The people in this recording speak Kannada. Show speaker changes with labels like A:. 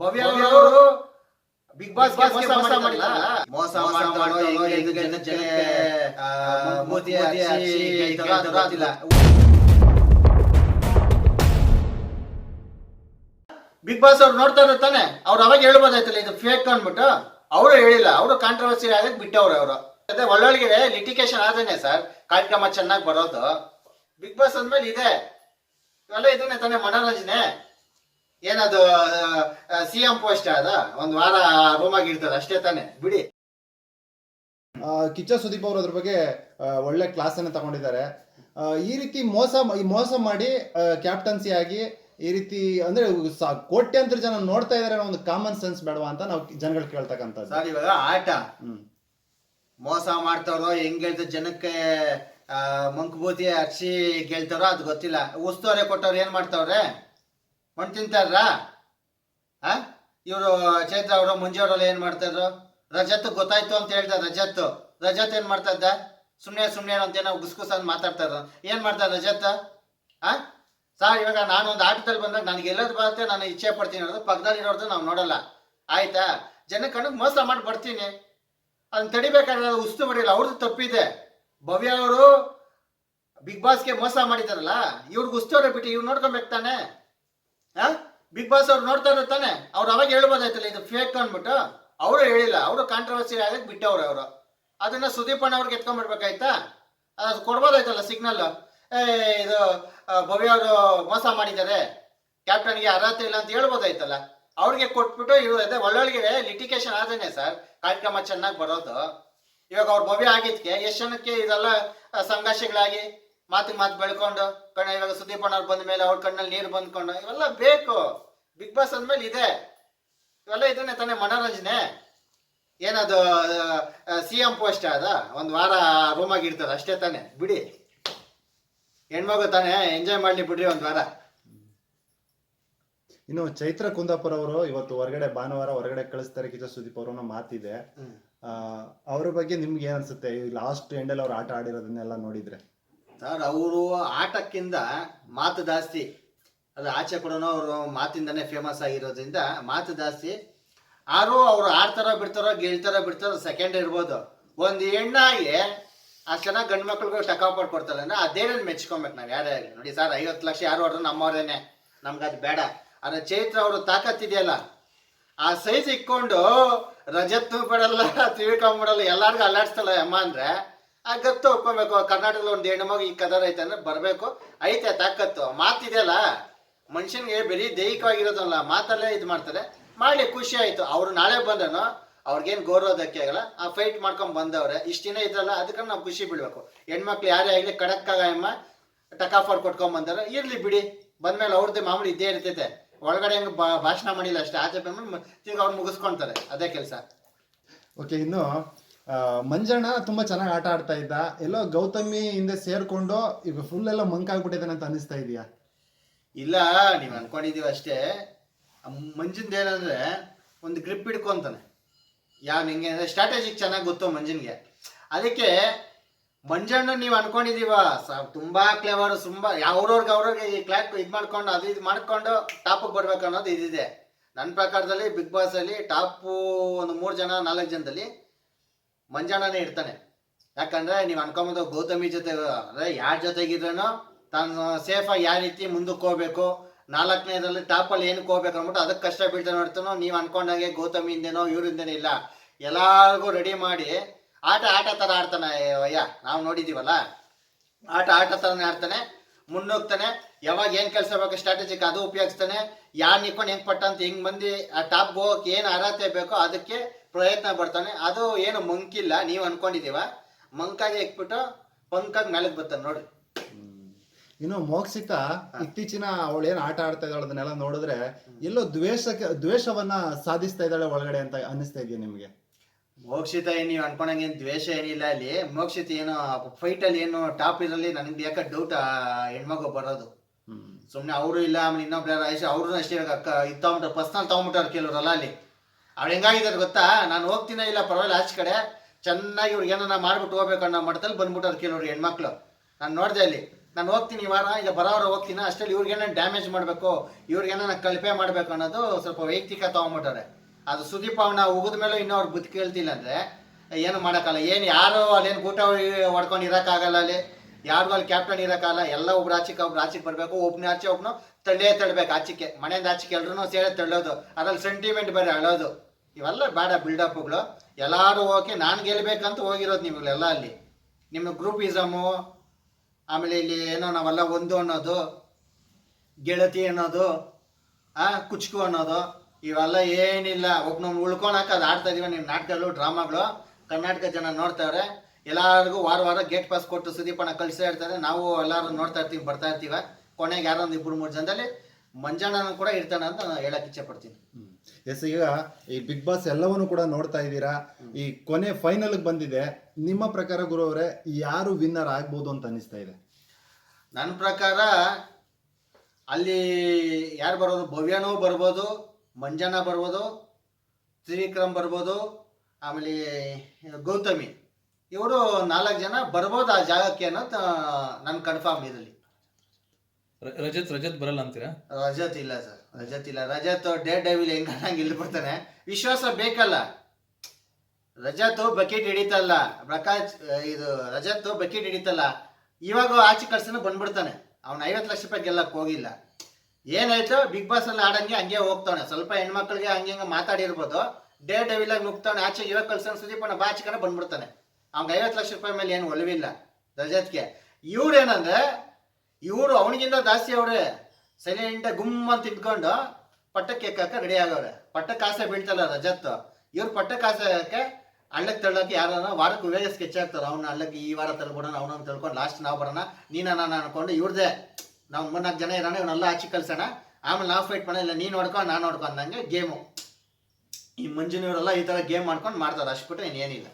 A: ಭವ್ಯ ಅವರು ಬಿಗ್ ಬಾಸ್ ಮೋಸ ಮಾಡಿಲ್ಲ ಮೋಸ ಮಾಡ್ತಾರೋ ಹೆಂಗೆ ಜನಕ್ಕೆ ಆ, ಮೋದಿ ಹಚ್ಚಿ ಬಿಗ್ ಬಾಸ್ ಅವ್ರು ನೋಡ್ತಾ ಇರೋ ತಾನೆ? ಅವ್ರು ಅವಾಗ ಹೇಳ್ಬೋದಾಯ್ತಲ್ಲ ಇದು ಫೇಕ್ ಅಂದ್ಬಿಟ್ಟು. ಅವರು ಹೇಳಿಲ್ಲ ಅವರು ಕಾಂಟ್ರವರ್ಸಿ ಆಗಕ್ಕೆ ಬಿಟ್ಟವ್ರು ಅವರು. ಅದೇ ಒಳ್ಳೊಳಗೆ ಲಿಟಿಕೇಶನ್ ಆದ್ರೆ ಸರ್ ಕಾರ್ಯಕ್ರಮ ಚೆನ್ನಾಗಿ ಬರೋದು. ಬಿಗ್ ಬಾಸ್ ಅಂದ್ಮೇಲೆ ಇದೆ. ಇವೆಲ್ಲ ಇದನ್ನೇ ತಾನೇ ಮನೋರಂಜನೆ? ಏನದು ಸಿ ಎಂ ಪೋಸ್ಟ್ ಅದ? ಒಂದ್ ವಾರ ರೂಮಾಗಿ ಇರ್ತದ ಅಷ್ಟೇ ತಾನೆ. ಬಿಡಿ.
B: ಆ, ಕಿಚ್ಚ ಸುದೀಪ್ ಅವರು ಅದ್ರ ಬಗ್ಗೆ ಆ, ಒಳ್ಳೆ ಕ್ಲಾಸ್ ಅನ್ನ ತಗೊಂಡಿದ್ದಾರೆ. ಆ, ಈ ರೀತಿ ಮೋಸ ಈ ಮೋಸ ಮಾಡಿ ಕ್ಯಾಪ್ಟನ್ಸಿ ಆಗಿ ಈ ರೀತಿ ಅಂದ್ರೆ ಕೋಟ್ಯಂತರ ಕೋಟ್ಯಾಂತರ ಜನ ನೋಡ್ತಾ ಇದಾರೆ ಅನ್ನೋ ಒಂದು ಕಾಮನ್ ಸೆನ್ಸ್ ಬೇಡವಾ ಅಂತ ನಾವು ಜನಗಳು ಕೇಳ್ತಕ್ಕಂಥದ್ದು.
A: ಸರ್ ಇವಾಗ ಆಟ.
B: ಹ್ಮ್.
A: ಮೋಸ ಮಾಡ್ತಾರೋ ಹೆಂಗ್ ಗೆಲ್ತ ಜನಕ್ಕೆ ಆ, ಮಂಕುಬೂತಿ ಹಚ್ಚಿ ಗೆಲ್ತಾರೋ ಅದು ಗೊತ್ತಿಲ್ಲ. ಉಸ್ತುವಾರಿ ಕೊಟ್ಟವ್ರು ಏನ್ ಮಾಡ್ತಾವ್ರೆ? ಮಣ್ಣು ತಿಂತಾರ ಆ? ಇವರು ಚೈತ್ರ ಅವರು ಮುಂಜಿ ಏನು ಮಾಡ್ತಾ ಇದ್ರು ರಜತ್ ಗೊತ್ತಾಯ್ತು ಅಂತ ಹೇಳ್ದ ರಜತ್ ರಜತ್ ಏನು ಮಾಡ್ತಾ ಇದ್ದ ಸುಮ್ನೆ ಸುಮ್ನೆ ಅಂತ ಏನೋ ಗುಸ್ಗುಸ್ ಅಂತ ಮಾತಾಡ್ತಾ ಏನ್ ಮಾಡ್ತಾರೆ ರಜತ್? ಆ? ಸರ್ ಇವಾಗ ನಾನು ಒಂದು ಆಟದಲ್ಲಿ ಬಂದಾಗ ನನಗೆ ಎಲ್ಲದು ಬರುತ್ತೆ, ನಾನು ಇಚ್ಛೆ ಪಡ್ತೀನಿ ಅನ್ನೋದು ಪಕ್ಕದಲ್ಲಿ ಇರೋದು ನಾವು ನೋಡಲ್ಲ. ಆಯ್ತಾ? ಜನ ಕಣ್ಣಿಗೆ ಮೋಸ ಮಾಡಿ ಬರ್ತೀನಿ. ಅದನ್ನ ತಡಿಬೇಕಾದ್ರೆ ಉಸ್ತು ಮಾಡಿಲ್ಲ ಅವ್ರದ್ದು ತಪ್ಪಿದೆ. ಭವ್ಯ ಅವರು ಬಿಗ್ ಬಾಸ್ಗೆ ಮೋಸ ಮಾಡಿದಾರಲ್ಲ ಇವ್ರಿಗೆ ಉಸ್ತುವರೆ ಬಿಟ್ಟು ಇವ್ರು ನೋಡ್ಕೊಬೇಕು ತಾನೆ? ಆ ಬಿಗ್ ಬಾಸ್ ಅವ್ರು ನೋಡ್ತಾ ತಾನೆ? ಅವ್ರು ಅವಾಗ ಹೇಳ್ಬೋದಾಯ್ತಲ್ಲ, ಇದು ಫೇಕ್ ಅಂದ್ಬಿಟ್ಟು. ಅವರು ಹೇಳಿಲ್ಲ. ಅವರು ಕಾಂಟ್ರವರ್ಸಿ ಆಗಕ್ಕೆ ಬಿಟ್ಟವ್ರು ಅವರು. ಅದನ್ನ ಸುದೀಪ್ ಅಣ್ಣ ಅವ್ರಿಗೆ ಎತ್ಕೊಂಡ್ಬಿಡ್ಬೇಕಾಯ್ತಾ ಅದು ಕೊಡ್ಬೋದಾಯ್ತಲ್ಲ ಸಿಗ್ನಲ್ ಏ, ಇದು ಭವ್ಯ ಅವರು ಮೋಸ ಮಾಡಿದ್ದಾರೆ. ಕ್ಯಾಪ್ಟನ್ಗೆ ಅರ್ಹತೆ ಇಲ್ಲ ಅಂತ ಹೇಳ್ಬೋದಾಯ್ತಲ್ಲ. ಅವ್ರಿಗೆ ಕೊಟ್ಬಿಟ್ಟು ಇವ್ರು ಒಳ್ಳೊಳಗೆ ಲಿಟಿಕೇಶನ್ ಆದೇನೆ ಸರ್. ಕಾರ್ಯಕ್ರಮ ಚೆನ್ನಾಗಿ ಬರೋದು. ಇವಾಗ ಅವ್ರು ಭವ್ಯ ಆಗಿದ್ಕೆ ಎಷ್ಟು ಜನಕ್ಕೆ ಇದೆಲ್ಲ ಸಂಘರ್ಷಗಳಾಗಿ? ಮಾತಿಗೆ ಮಾತು ಬೆಳ್ಕೊಂಡು ಕಣ ಇವಾಗ ಸುದೀಪ್ ಅಣ್ಣವ್ರು ಬಂದ ಮೇಲೆ ಅವ್ರ ಕಣ್ಣಲ್ಲಿ ನೀರು ಬಂದ್ಕೊಂಡು ಇವೆಲ್ಲ ಬೇಕು. ಬಿಗ್ ಬಾಸ್ ಅಂದ್ಮೇಲೆ ಇದೆ. ಇವೆಲ್ಲ ಇದನ್ನೇ ತಾನೇ ಮನೋರಂಜನೆ. ಏನದು ಸಿ ಎಂ ಪೋಸ್ಟ್ ಅದ? ಒಂದು ವಾರ ರೂಮಾಗಿ ಇರ್ತದೆ ಅಷ್ಟೇ ತಾನೆ. ಬಿಡಿ. ಹೆಣ್ಮಗು ತಾನೇ ಎಂಜಾಯ್ ಮಾಡ್ಲಿ ಬಿಡ್ರಿ ಒಂದು ವಾರ.
B: ಇನ್ನು ಚೈತ್ರ ಕುಂದಾಪುರ ಅವರು ಇವತ್ತು ಹೊರಗಡೆ ಭಾನುವಾರ ಹೊರಗಡೆ ಕಳಿಸ್ತಾರೆ ಕಿಚ ಸುದೀಪ್ ಅವರ ಮಾತಿದೆ. ಅವ್ರ ಬಗ್ಗೆ ನಿಮ್ಗೆ ಏನ್ ಅನ್ಸುತ್ತೆ? ಲಾಸ್ಟ್ ಎಂಡಲ್ಲಿ ಅವ್ರು ಆಟ ಆಡಿರೋದನ್ನೆಲ್ಲ ನೋಡಿದ್ರೆ.
A: ಸರ್, ಅವರು ಆಟಕ್ಕಿಂತ ಮಾತು ಜಾಸ್ತಿ. ಅದು ಆಚೆ ಕೂಡ ಅವರು ಮಾತಿಂದನೇ ಫೇಮಸ್ ಆಗಿರೋದ್ರಿಂದ ಮಾತು ಜಾಸ್ತಿ. ಆರು ಅವರು ಆಡ್ತಾರೋ ಬಿಡ್ತಾರೋ ಗೆಲ್ತಾರೋ ಬಿಡ್ತಾರೋ ಸೆಕೆಂಡ್ ಇರ್ಬೋದು. ಒಂದು ಹೆಣ್ಣಾಗಿ ಅಷ್ಟು ಚೆನ್ನಾಗಿ ಗಂಡು ಮಕ್ಳಿಗೂ ಟಕಾಪಟ್ ಕೊಡ್ತಾರೆ ಅಂದ್ರೆ ಅದೇನೇನು ಮೆಚ್ಕೊಬೇಕು ನಾವು ಯಾರೇ ಆಗಲಿ ನೋಡಿ ಸರ್, ಐವತ್ತು ಲಕ್ಷ ಯಾರು ಹೊಡೆದ್ರು ನಮ್ಮವ್ರೇನೆ. ನಮ್ಗೆ ಅದು ಬೇಡ. ಆದರೆ ಚೈತ್ರ ಅವರು ತಾಕತ್ತಿದೆಯಲ್ಲ ಆ ಸೈಜ್ ಇಕ್ಕೊಂಡು ರಜತ್ ಬಿಡಲ್ಲ ತಿಳ್ಕೊಂಬಿಡಲ್ಲ, ಎಲ್ಲಾರ್ಗು ಅಲ್ಲಾಡ್ಸ್ತಲ್ಲ ಅಮ್ಮ ಅಂದ್ರೆ ಆ ಗತ್ತು ಒಪ್ಕೊಬೇಕು. ಕರ್ನಾಟಕದಲ್ಲಿ ಒಂದು ಹೆಣ್ಣು ಮಗು ಈ ಕದರ್ ಐತೆ ಅಂದ್ರೆ ಬರಬೇಕು. ಐತೆ, ತಾಕತ್ತು. ಮಾತಿದೆಯಲ್ಲ? ಮನುಷ್ಯನಿಗೆ ಬರೀ ದೈಹಿಕವಾಗಿರೋದಲ್ಲ, ಮಾತಲ್ಲೇ ಇದು ಮಾಡ್ತಾರೆ. ಮಾಡಲಿ, ಖುಷಿ ಆಯ್ತು. ಅವ್ರು ನಾಳೆ ಬಂದನು ಅವ್ರಿಗೇನು ಗೌರವದಕ್ಕೆ ಆಗಲ್ಲ. ಆ ಫೈಟ್ ಮಾಡ್ಕೊಂಡ್ ಬಂದವ್ರೆ. ಇಷ್ಟಿನ ಇದ್ರಲ್ಲ ಅದಕ್ಕೆ ನಾವು ಖುಷಿ ಬಿಡ್ಬೇಕು. ಹೆಣ್ಮಕ್ಳು ಯಾರೇ ಆಗಲಿ ಕಡಕ್ಕಾಗಮ್ಮ ಟಕಾಫರ್ ಕೊಟ್ಕೊಂಡ್ ಬಂದಾರ. ಇರ್ಲಿ ಬಿಡಿ. ಬಂದ್ಮೇಲೆ ಅವ್ರದ್ದೇ ಮಾಮೂಲಿ ಇದ್ದೇ ಇರ್ತೈತೆ. ಒಳಗಡೆ ಹೆಂಗೆ ಭಾಷಣ ಮಾಡಿಲ್ಲ ಅಷ್ಟೇ. ಆಚೆ ತಿರ್ಗಿ ಅವ್ರು ಮುಗಿಸ್ಕೊಂತಾರೆ. ಅದೇ ಕೆಲಸ.
B: ಓಕೆ ಇನ್ನು ಮಂಜಣ್ಣ ತುಂಬಾ ಚೆನ್ನಾಗಿ ಆಟ ಆಡ್ತಾ ಇದ್ದ. ಎಲ್ಲೋ ಗೌತಮಿ ಹಿಂದೆ ಸೇರ್ಕೊಂಡು ಈಗ ಫುಲ್ ಎಲ್ಲ ಮಂಕಾಗ್ಬಿಟ್ಟಿದ್ದಾನೆ ಅಂತ ಅನಿಸ್ತಾ ಇದೆಯಾ?
A: ಇಲ್ಲ, ನೀವ್ ಅನ್ಕೊಂಡಿದೀವಿ ಅಷ್ಟೇ. ಮಂಜಿಂದ ಏನಂದ್ರೆ ಒಂದು ಗ್ರಿಪ್ ಹಿಡ್ಕೊಂತಾನೆ ಯಾವ ನಿಂಗೆ? ಅಂದ್ರೆ ಸ್ಟ್ರಾಟಜಿಕ್ ಚೆನ್ನಾಗಿ ಗೊತ್ತು ಮಂಜನ್ಗೆ. ಅದಕ್ಕೆ ಮಂಜಣ್ಣ ನೀವು ಅನ್ಕೊಂಡಿದೀವ ತುಂಬಾ ಕ್ಲೇವರ್ ತುಂಬಾ ಅವ್ರವ್ರಿಗೆ ಅವ್ರಿಗೆ ಈ ಕ್ಲಾಕ್ ಇದು ಮಾಡ್ಕೊಂಡು, ಅದು ಇದು ಮಾಡ್ಕೊಂಡು ಟಾಪಿಗೆ ಬರ್ಬೇಕು ಅನ್ನೋದು ಇದಿದೆ. ನನ್ನ ಪ್ರಕಾರದಲ್ಲಿ ಬಿಗ್ ಬಾಸ್ ಅಲ್ಲಿ ಟಾಪು ಒಂದು ಮೂರು ಜನ ನಾಲ್ಕು ಜನದಲ್ಲಿ ಮಂಜಣ್ಣನೇ ಇರ್ತಾನೆ. ಯಾಕಂದ್ರೆ ನೀವು ಅನ್ಕೊಂಬೋದು ಗೌತಮಿ ಜೊತೆ, ಅಂದ್ರೆ ಯಾರ ಜೊತೆಗಿದ್ರೂ ತಾನು ಸೇಫಾಗಿ ಯಾವ ರೀತಿ ಮುಂದಕ್ಕೆ ಹೋಗ್ಬೇಕು ನಾಲ್ಕನೇದಲ್ಲಿ ಟಾಪಲ್ಲಿ ಏನಕ್ಕೆ ಹೋಗ್ಬೇಕು ಅಂದ್ಬಿಟ್ಟು ಅದಕ್ಕೆ ಕಷ್ಟ ಬೀಳ್ತಾ ನೋಡ್ತಾನೋ ನೀವು ಗೌತಮಿ ಇಂದೇನೋ ಇವ್ರಿಂದೇನೋ ಇಲ್ಲ. ಎಲ್ಲಾರ್ಗೂ ರೆಡಿ ಮಾಡಿ ಆಟ ಆಟ ಥರ ಆಡ್ತಾನೆ ಅಯ್ಯ ನಾವು ನೋಡಿದ್ದೀವಲ್ಲ ಆಟ ಆಟ ಥರನೇ ಆಡ್ತಾನೆ, ಮುನ್ನೋಗ್ತಾನೆ, ಯಾವಾಗ ಏನು ಕೆಲಸ ಬೇಕು ಸ್ಟ್ರಾಟಜಿಕ್ ಅದು ಉಪಯೋಗಿಸ್ತಾನೆ, ಯಾರು ನಿಕ್ಕೊಂಡು ಹೆಂಗೆ ಪಟ್ಟ ಅಂತ ಹೆಂಗೆ ಮಂದಿ ಆ ಟಾಪ್ಗೆ ಹೋಗಕ್ಕೆ ಏನು ಅರ್ಹತೆ ಬೇಕೋ ಅದಕ್ಕೆ ಪ್ರಯತ್ನ ಪಡ್ತಾನೆ. ಅದು ಏನು ಮಂಕಿಲ್ಲ ನೀವು ಅನ್ಕೊಂಡಿದೀವ ಮಂಕಾಗಿ ಇಕ್ಬಿಟ್ಟು ಪಂಕಾಗಿ ಮೇಲಕ್ಕೆ ಬರ್ತಾನೆ ನೋಡ್ರಿ
B: ಇನ್ನು ಮೋಕ್ಷಿತ ಇತ್ತೀಚಿನ ಅವಳು ಏನ್ ಆಟ ಆಡ್ತಾ ಇದ್ದಾಳೆ ಅದನ್ನೆಲ್ಲ ನೋಡಿದ್ರೆ ಎಲ್ಲೋ ದ್ವೇಷಕ್ಕೆ ದ್ವೇಷವನ್ನ ಸಾಧಿಸ್ತಾ ಇದ್ದಾಳೆ ಒಳಗಡೆ ಅಂತ ಅನ್ನಿಸ್ತಾ ಇದೆಯಾ ನಿಮ್ಗೆ?
A: ಮೋಕ್ಷಿತ ಏನು ನೀವು ಅನ್ಕೊಂಡಂಗೆ ಏನು ದ್ವೇಷ ಏನಿಲ್ಲ ಅಲ್ಲಿ. ಮೋಕ್ಷಿತ ಏನು ಫೈಟಲ್ಲಿ ಏನು ಟಾಪ್ ಇರಲಿ ನನಗೆ ಯಾಕೆ ಡೌಟ್ ಹೆಣ್ಮಗು ಬರೋದು.
B: ಹ್ಮ್.
A: ಸುಮ್ಮನೆ ಅವರು ಇಲ್ಲ ಆಮೇಲೆ ಇನ್ನೊಬ್ರು ಯಾರು ಅವ್ರನ್ನ ಅಷ್ಟೇ ಅಕ್ಕ ಇದು ತಗೊಂಬಿಟ್ರು ಪರ್ಸ್ನಲ್ ತಗೊಂಬಿಟ್ಟಾರೆ ಕೆಲವರಲ್ಲ ಅಲ್ಲಿ. ಅವ್ರು ಹೆಂಗಾಗಿದ್ದಾರೆ ಗೊತ್ತಾ? ನಾನು ಹೋಗ್ತೀನ ಇಲ್ಲ ಪರವಾಗಿಲ್ಲ, ಆಚೆ ಕಡೆ. ಚೆನ್ನಾಗಿ ಇವ್ರಿಗೆ ಏನನ್ನ ಮಾಡ್ಬಿಟ್ಟು ಹೋಗ್ಬೇಕು ಅನ್ನೋ ಮಟ್ಟದಲ್ಲಿ ಅದಕ್ಕೆ ನೋಡ್ರಿ ಹೆಣ್ಮಕ್ಳು. ನಾನು ನೋಡಿದೆ ಅಲ್ಲಿ. ನಾನು ಹೋಗ್ತೀನಿ ಈ ವಾರ, ಇಲ್ಲ ಬರೋರು ಹೋಗ್ತೀನಿ? ಅಷ್ಟರಲ್ಲಿ ಇವ್ರಿಗೇನ ಡ್ಯಾಮೇಜ್ ಮಾಡಬೇಕು? ಇವ್ರಿಗೇನ ಕಳಪೆ ಮಾಡಬೇಕು ಅನ್ನೋದು ಸ್ವಲ್ಪ ವೈಯಕ್ತಿಕ ತೊಗೊಂಬಿಟ್ಟಾರೆ ಅದು ಸುದೀಪ್ ಅವನ ಉಗಿದ ಮೇಲೆ ಇನ್ನೂ ಅವ್ರು ಬುದ್ಧಿ ಕೇಳ್ತಿಲ್ಲ ಅಂದರೆ ಏನು ಮಾಡೋಕ್ಕಲ್ಲ ಏನು ಯಾರು ಅಲ್ಲೇನು ಊಟ ಹೊಡ್ಕೊಂಡು ಇರೋಕ್ಕಾಗಲ್ಲ ಅಲ್ಲಿ. ಯಾರಿಗೂ ಅಲ್ಲಿ ಕ್ಯಾಪ್ಟನ್ ಇರೋಕ್ಕಾಗಲ್ಲ. ಎಲ್ಲ ಒಬ್ರು ಆಚೆಗೆ ಒಬ್ರು ಆಚೆಗೆ ಬರಬೇಕು. ಒಬ್ನ ಆಚೆ ಒಬ್ಬನು ತಳ್ಳೇ ತಳ್ಳಬೇಕು ಆಚೆಗೆ. ಮನೆಯಿಂದ ಆಚೆಗೆ ಎಲ್ಲರೂ ಸೇರೆ ತಳ್ಳೋದು. ಅದ್ರಲ್ಲಿ ಸೆಂಟಿಮೆಂಟ್ ಬೇರೆ ಅಳೋದು. ಇವೆಲ್ಲ ಬೇಡ ಬಿಲ್ಡಪ್ಗಳು ಎಲ್ಲರೂ ಓಕೆ ನಾನು ಗೆಲ್ಲಬೇಕಂತ ಹೋಗಿರೋದು ನಿಮಗೆಲ್ಲ ಅಲ್ಲಿ. ನಿಮ್ಮ ಗ್ರೂಪಿಸಮು ಆಮೇಲೆ ಇಲ್ಲಿ ಏನೋ ನಾವೆಲ್ಲ ಒಂದು ಅನ್ನೋದು, ಗೆಳತಿ ಅನ್ನೋದು, ಆ, ಕುಚ್ಕು ಅನ್ನೋದು, ಇವೆಲ್ಲ ಏನಿಲ್ಲ. ಒಬ್ಬನೊಂದು ಉಳ್ಕೊಳಕ್ಕೆ ಅದು ಆಡ್ತಾ ಇದೀವಿ ನಿಮ್ಮ ನಾಟಕಗಳು, ಡ್ರಾಮಾಗಳು. ಕರ್ನಾಟಕ ಜನ ನೋಡ್ತಾವ್ರೆ. ಎಲ್ಲರಿಗೂ ವಾರ ವಾರ ಗೇಟ್ ಪಾಸ್ ಕೊಟ್ಟು ಸುದೀಪನ ಕಳಿಸ್ತಾ ಇರ್ತಾರೆ. ನಾವು ಎಲ್ಲರೂ ನೋಡ್ತಾ ಇರ್ತೀವಿ, ಬರ್ತಾ ಇರ್ತೀವಿ. ಕೊನೆಗೆ ಯಾರೋ ಒಂದು ಇಬ್ಬರು ಮೂರು ಜನದಲ್ಲಿ ಮಂಜಣ್ಣನ ಕೂಡ ಇರ್ತಾನೆ ಅಂತ ನಾನು ಹೇಳಕ್ಕೆ ಇಚ್ಛೆ ಪಡ್ತೀನಿ.
B: ಎಸ್, ಈಗ ಈ ಬಿಗ್ ಬಾಸ್ ಎಲ್ಲವನ್ನು ಕೂಡ ನೋಡ್ತಾ ಇದ್ದೀರಾ? ಈ ಕೊನೆ ಫೈನಲ್ ಬಂದಿದೆ. ನಿಮ್ಮ ಪ್ರಕಾರ ಗುರು ಅವರೇ, ಯಾರು ವಿನ್ನರ್ ಆಗ್ಬೋದು ಅಂತ ಅನಿಸ್ತಾ ಇದೆ?
A: ನನ್ನ ಪ್ರಕಾರ, ಅಲ್ಲಿ ಯಾರು ಬರ್ಬೋದು? ಭವ್ಯನೂ ಬರ್ಬೋದು, ಮಂಜನ ಬರ್ಬೋದು, ತ್ರಿವಿಕ್ರಮ್ ಬರ್ಬೋದು, ಆಮೇಲೆ ಗೌತಮಿ. ಇವರು ನಾಲ್ಕು ಜನ ಬರ್ಬೋದು ಆ ಜಾಗಕ್ಕೆ ಅನ್ನೋದು ನನ್ನ ಕನ್ಫರ್ಮ್ ಇದರಲ್ಲಿ.
C: ರಜತ್ ರಜತ್ ಬರಲ್ಲ ಅಂತೀರಾ?
A: ರಜತ್ ಇಲ್ಲ ಸರ್, ರಜತ್ ಇಲ್ಲ. ರಜತ್ ಡೇಟ್ ಡೈವಿಲ್ ಹೆಂಗ ಇಲ್ಲಿ ಬರ್ತಾನೆ ವಿಶ್ವಾಸ ಬೇಕಲ್ಲ. ರಜತ್ ಬಕೆಟ್ ಹಿಡಿತಲ್ಲ. ಪ್ರಕಾಶ್ ಇದು ರಜತ್ ಬಕೆಟ್ ಹಿಡಿತಲ್ಲ. ಇವಾಗ ಆಚೆ ಕಳ್ಸನ ಬಂದ್ಬಿಡ್ತಾನೆ. ಅವ್ನು ಐವತ್ತು ಲಕ್ಷ ರೂಪಾಯಿ ಗೆಲ್ಲಕ್ ಹೋಗಿಲ್ಲ. ಏನಾಯ್ತು? ಬಿಗ್ ಬಾಸ್ ಅಲ್ಲಿ ಆಡಂಗೆ ಹಂಗೆ ಹೋಗ್ತಾನೆ ಸ್ವಲ್ಪ ಹೆಣ್ಮಕ್ಳಿಗೆ ಹಂಗೆ ಹಂಗೆ ಮಾತಾಡಿರ್ಬೋದು. ಡೇ ಡೈವಿಲ್ ಆಗಿ ನುಗ್ತಾನೆ ಆಚೆ ಇವಾಗ ಕಳ್ಸೋಣ ಸುದೀಪನ ಬಾಚಿಕನ ಬಂದ್ಬಿಡ್ತಾನೆ. ಅವ್ನಿಗೆ ಐವತ್ತು ಲಕ್ಷ ರೂಪಾಯಿ ಮೇಲೆ ಏನು ಒಲವಿಲ್ಲ ರಜತ್ಗೆ. ಇವ್ರು ಏನಂದ್ರೆ ಇವರು ಅವನಿಗಿಂತ ಜಾಸ್ತಿ ಅವ್ರೆ ಸೈಲೆಂಟ್ ಗುಮ್ ಅಂತ ಇಟ್ಕೊಂಡು ಪಟ್ಟಕ್ಕೆ ಎಕ್ಕಕ್ಕೆ ರೆಡಿ ಆಗವ್ರೆ. ಪಟ್ಟಕ್ಕೆ ಆಸೆ ಬೀಳ್ತಲ್ಲ ರಜತ್. ಇವ್ರು ಪಟ್ಟಕ್ಕೆ ಆಸೆ ಹಳ್ಳಕ್ಕೆ ತಳ್ಳಕ್ಕೆ ಯಾರನ್ನ ವಾರಕ್ಕೆ ವೇಗ ಸ್ಕೆಚ್ ಆಗ್ತಾರೆ ಅವ್ನ ಹಳ್ಳಕ್ಕೆ ಈ ವಾರ ತಳ್ಕೊಡೋಣ ಅವನನ್ನು ತಳ್ಕೊಂಡು ಲಾಸ್ಟ್ ನಾವು ಬರೋಣ, ನೀನ ನಾನು ಅನ್ಕೊಂಡು ಇವ್ರದೇ. ನಾವು ಮೂರ್ನಾಲ್ಕು ಜನ ಇರೋಣ ಇವನ್ನೆಲ್ಲ ಹಚ್ಚಿ ಕಲ್ಸೋಣ ಆಮೇಲೆ ನಾವು ಫೈಟ್ ಮಾಡೋಣ, ಇಲ್ಲ ನೀನು ನೋಡ್ಕೊಂಡು ನಾನು ನೋಡ್ಕೊಂಡಂಗೆ ಗೇಮು ಈ ಮಂಜುನವರೆಲ್ಲ ಈ ಥರ ಗೇಮ್ ಮಾಡ್ಕೊಂಡು ಮಾಡ್ತಾರೆ. ಅಷ್ಟು ಬಿಟ್ಟರೆ ಇನ್ನೇನಿಲ್ಲ.